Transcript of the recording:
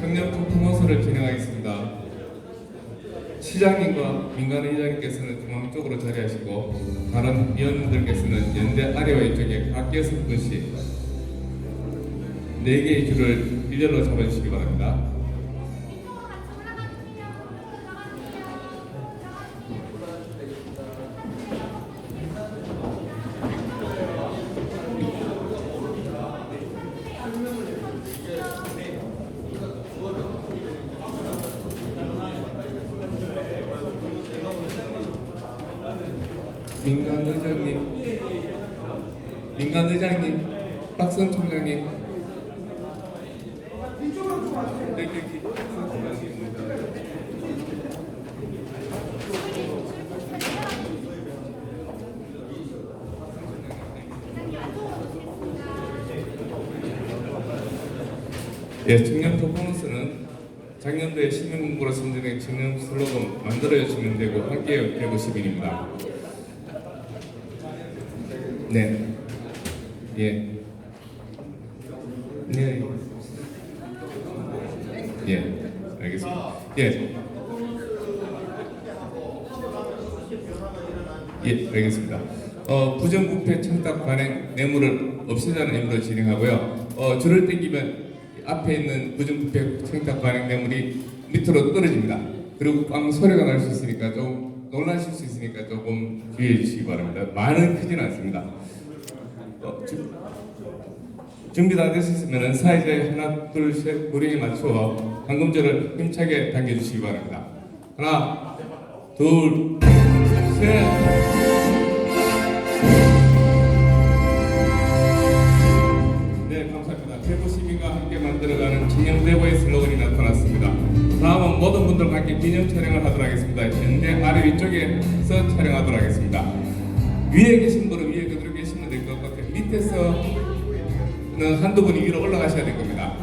청년 퍼포먼스를 진행하겠습니다. 시장님과 민간의장님께서는 중앙 쪽으로 자리하시고 다른 위원님들께서는 연대 아래와 이쪽에 각 여섯 분씩 네 개의 줄을 일렬로 잡아주시기 바랍니다. 총장님. 네, 여기, 여기, 박선 총장님입니다. 예, 청년 퍼포먼스는 작년도에 시민문구로 선정된 청년 슬로건 만들어야 주면 되고 함께 되고 시민입니다. 네. 예. 네. 예. 알겠습니다. 예. 예, 알겠습니다. 어, 부정부패 청탁 관행 뇌물을 없애자는 의무로 진행하고요. 어, 줄을 당기면 앞에 있는 부정부패 청탁 관행 뇌물이 밑으로 떨어집니다. 그리고 빵 소리가 날 수 있으니까 좀 놀라실 수 있으니까 조금 주의해 주시기 바랍니다. 많은 크지는 않습니다. 어, 주- 준비 다 되셨으면 사이즈에 하나, 둘, 셋, 무리에 맞추어 방금절을 힘차게 당겨주시기 바랍니다. 하나, 둘, 셋. 네, 감사합니다. 대구 시민과 함께 만들어가는 청년 대구의 모든 분들과 함께 기념 촬영을 하도록 하겠습니다. 현대 아래 위쪽에서 촬영하도록 하겠습니다. 위에 계신 분은 위에 그대로 계시면 될 것 같아요. 밑에서는 한두 분이 위로 올라가셔야 될 겁니다.